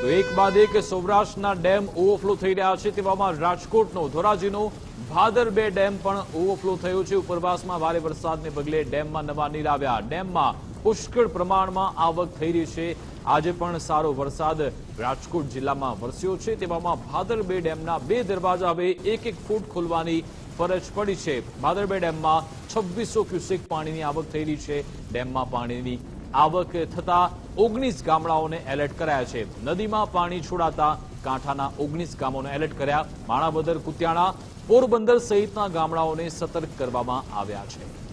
તો એક બાદ એક સૌરાષ્ટ્રના ડેમ ઓવરફ્લો થઈ રહ્યા છે તેવામાં રાજકોટનો ધોરાજીનો ભાદર બે ડેમ પણ ઓવરફ્લો થયો છે. ઉપરવાસમાં ભારે વરસાદને પગલે ડેમમાં નવા નીર આવ્યા. ડેમમાં પુષ્કળ પ્રમાણમાં આવક થઈ રહી છે. આજે પણ સારો વરસાદ રાજકોટ જિલ્લામાં વરસ્યો છે. તેવામાં ભાદર બે ડેમના બે દરવાજા હવે એક એક ફૂટ ખોલવાની ફરજ પડી છે. ભાદર બે ડેમમાં છવ્વીસો ક્યુસેક પાણીની આવક થઈ રહી છે. ડેમમાં પાણીની આવક થતા ઓગણીસ ગામડાઓને એલર્ટ કરાયા છે. નદીમાં પાણી છોડાતા કાંઠાના ઓગણીસ ગામોને એલર્ટ કર્યા. માણાવદર, કુતિયાણા, પોરબંદર સહિતના ગામડાઓને સતર્ક કરવામાં આવ્યા છે.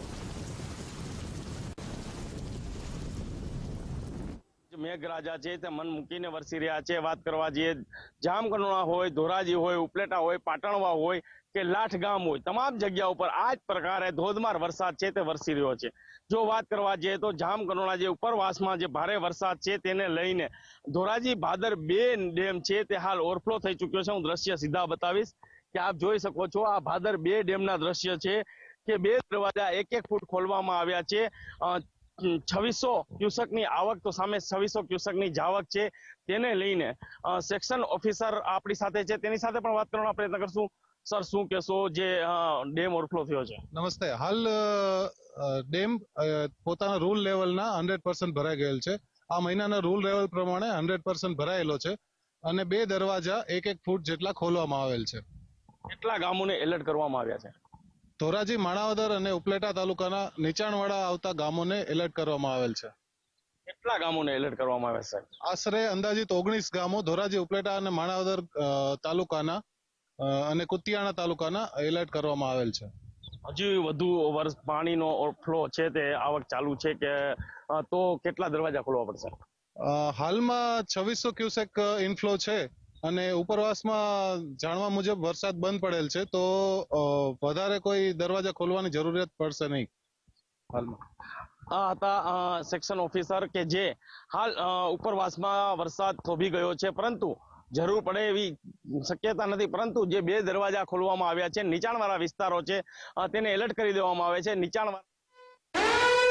મેઘરાજા છે, તે મન મૂકીને વરસી રહ્યા છે. વાત કરવા જઈએ જામકંડોળા હોય, ધોરાજી હોય, ઉપલેટા હોય, પાટણવા હોય કે લાઠ ગામ હોય, તમામ જગ્યા ઉપર આ જ પ્રકારે ધોધમાર વરસાદ છે તે વરસી રહ્યો છે. જો વાત કરવા જઈએ તો જામકંડોળા જે ઉપરવાસમાં જે ભારે વરસાદ છે તેને લઈને ધોરાજી ભાદર બે ડેમ છે તે હાલ ઓવરફ્લો થઈ ચુક્યો છે. હું દ્રશ્ય સીધા બતાવીશ કે આપ જોઈ શકો છો આ ભાદર બે ડેમના દ્રશ્ય છે કે બે દરવાજા એક એક ફૂટ ખોલવામાં આવ્યા છે. છવ્વીસો ક્યુસકની આવક તો સામે છવ્વીસો ક્યુસેકની જાવક છે. તેને લઈને સેક્શન ઓફિસર આપણી સાથે છે. તેની સાથે પણ વાત કરવાનો પ્રયત્ન કરશું. સર શું કહેશો? જે ડેમ ઓવરફ્લો થયો છે. નમસ્તે. હાલ ડેમ પોતાના રૂલ લેવલના હંડ્રેડ પર્સન્ટ ભરાઈ ગયેલ છે. આ મહિનાના રૂલ લેવલ પ્રમાણે હંડ્રેડ પર્સન્ટ ભરાયેલો છે અને બે દરવાજા એક એક ફૂટ જેટલા ખોલવામાં આવેલ છે. કેટલા ગામોને એલર્ટ કરવામાં આવ્યા છે? ધોરાજી માણાવદર અને ઉપલેટા તાલુકાના નીચાણવાળા આવતા ગામોને એલર્ટ કરવામાં આવેલ છે. કેટલા ગામોને એલર્ટ કરવામાં આવે છે સાહેબ? આશરે અંદાજિત ઓગણીસ ગામો ધોરાજી ઉપલેટા અને માણાવદર તાલુકાના અને કુતિયાણા તાલુકાના એલર્ટ કરવામાં આવેલ છે. હજી વધુ વર્ષ પાણીનો ફ્લો છે તે આવક ચાલુ છે કે તો કેટલા દરવાજા ખોલવા પડશે? હાલમાં છવ્વીસો ક્યુસેક ઇનફ્લો છે. અને ઉપરવાસમાં જાણવા મુજબ વરસાદ બંધ પડેલ છે, તો વધારે કોઈ દરવાજા ખોલવાની જરૂરિયાત પડશે નહીં? હાલમાં. આ હતા સેક્શન ઓફિસર કે જે હાલ ઉપરવાસમાં વરસાદ થોભી ગયો છે, પરંતુ જરૂર પડે એવી શક્યતા નથી. પરંતુ જે બે દરવાજા ખોલવામાં આવ્યા છે, નીચાણવાળા વિસ્તારો છે તેને એલર્ટ કરી દેવામાં આવે છે. નીચાણવાળા